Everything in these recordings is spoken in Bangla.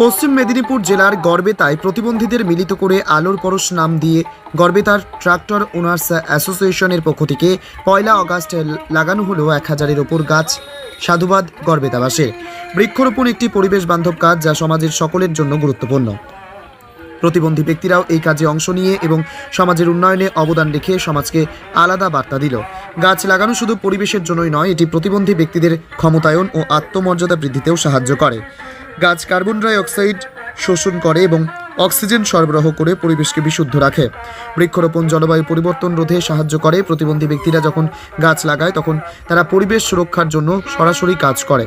পশ্চিম মেদিনীপুর জেলার গড়বেতায় প্রতিবন্ধীদের মিলিত করে আলোর পরশ নাম দিয়ে গড়বেতার ট্রাক্টর ওনার্স অ্যাসোসিয়েশনের পক্ষ থেকে পয়লা অগাস্ট লাগানো হলো এক হাজারের ওপর গাছ। সাধুবাদ গড়বেতাবাসের বৃক্ষরোপণ একটি পরিবেশ বান্ধব কাজ যা সমাজের সকলের জন্য গুরুত্বপূর্ণ। প্রতিবন্ধী ব্যক্তিরাও এই কাজে অংশ নিয়ে এবং সমাজের উন্নয়নে অবদান রেখে সমাজকে আলাদা বার্তা দিল। গাছ লাগানো শুধু পরিবেশের জন্যই নয়, এটি প্রতিবন্ধী ব্যক্তিদের ক্ষমতায়ন ও আত্মমর্যাদা বৃদ্ধিতেও সাহায্য করে। গাছ কার্বন ডাই অক্সাইড শোষণ করে এবং অক্সিজেন সরবরাহ করে পরিবেশকে বিশুদ্ধ রাখে। বৃক্ষরোপণ জলবায়ু পরিবর্তন রোধে সাহায্য করে। প্রতিবন্ধী ব্যক্তিরা যখন গাছ লাগায়, তখন তারা পরিবেশ সুরক্ষার জন্য সরাসরি কাজ করে।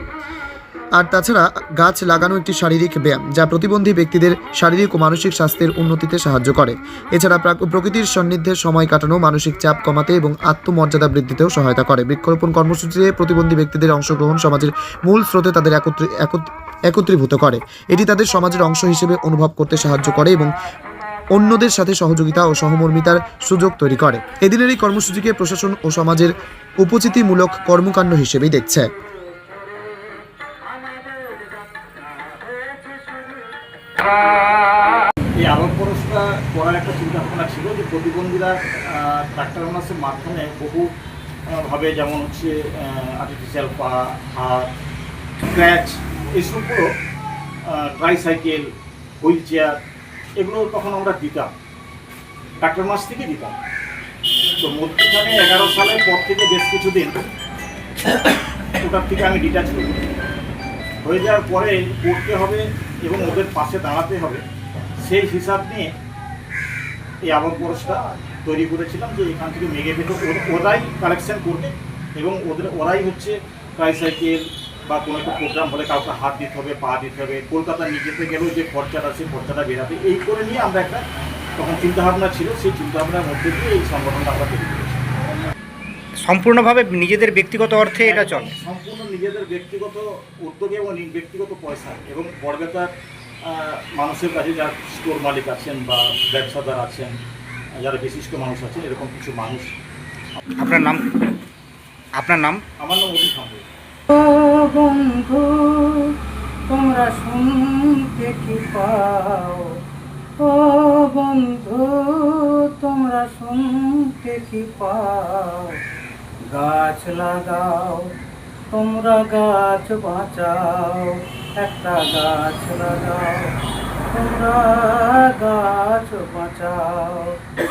আর তাছাড়া গাছ লাগানো একটি শারীরিক ব্যায়াম, যা প্রতিবন্ধী ব্যক্তিদের শারীরিক ও মানসিক স্বাস্থ্যের উন্নতিতে সাহায্য করে। এছাড়া প্রাক- প্রকৃতির সান্নিধ্যে সময় কাটানো, মানসিক চাপ কমাতে এবং আত্মমর্যাদা বৃদ্ধিতেও সহায়তা করে। বৃক্ষরোপণ কর্মসূচিতে প্রতিবন্ধী ব্যক্তিদের অংশগ্রহণ সমাজের মূল স্রোতে তাদের একত্রি- একত- একত্রীভূত করে। এটি তাদের সমাজের অংশ হিসেবে অনুভব করতে সাহায্য করে এবং অন্যদের সাথে সহযোগিতা ও সহমর্মিতার সুযোগ তৈরি করে। এদিনের এই কর্মসূচিকে প্রশাসন ও সমাজের উপচিতিমূলক কর্মকাণ্ড হিসেবেই দেখছে। এই আলোক পরশটা করার একটা চিন্তা ভাবনা ছিল যে প্রতিবন্ধীরা ডাক্তার অনার্সের মাধ্যমে বহু আহ, ভাবে যেমন হচ্ছে আর্টিফিশিয়াল পা হাত স্ক্র্যাচ এইসবগুলো ট্রাইসাইকেল হুইল চেয়ার এগুলো তখন আমরা দিতাম। ডাক্তার মাস থেকে দিতাম। তো মধ্যখানে এগারো সালের পর থেকে বেশ কিছুদিন ওটার থেকে আমি ডিটাচ করি হয়ে যাওয়ার পরে করতে হবে এবং ওদের পাশে দাঁড়াতে হবে। সেই হিসাব নিয়ে এই আবহাওয়া পরশটা তৈরি করেছিলাম যে এখান থেকে মেঘে পেতে ওরাই কালেকশন করবে এবং ওদের, ওরাই হচ্ছে ট্রাইসাইকেল বা কোনো একটা প্রোগ্রাম হলে কাউকে হাত দিতে হবে পা দিতে হবে কলকাতা নিয়ে যেতে গেলেও যে খরচাটা সেই খরচাটা বেরাবে এই করে নিয়ে আমরা একটা তখন চিন্তাভাবনা ছিল সেই চিন্তাভাবনার মধ্যে দিয়ে এই সংগঠনটা আমরা তৈরি করেছি। সম্পূর্ণভাবে নিজেদের ব্যক্তিগত অর্থে এটা চলে। সম্পূর্ণ নিজেদের ব্যক্তিগত উদ্যোগে এবং ব্যক্তিগত পয়সা এবং বড়বেতার মানুষের কাছে যারা স্টোর মালিক আছেন বা ব্যবসাদার আছেন যারা বিশিষ্ট মানুষ আছেন এরকম কিছু মানুষ। আপনার নাম? আপনার নাম? আমার নাম সম্ভব ও বন্ধু, তোমরা শুনতে কি পাও? ও বন্ধু, তোমরা শুনতে কি পাও? গাছ লাগাও, তোমরা গাছ বাঁচাও। একটা গাছ লাগাও, তোমরা গাছ বাঁচাও।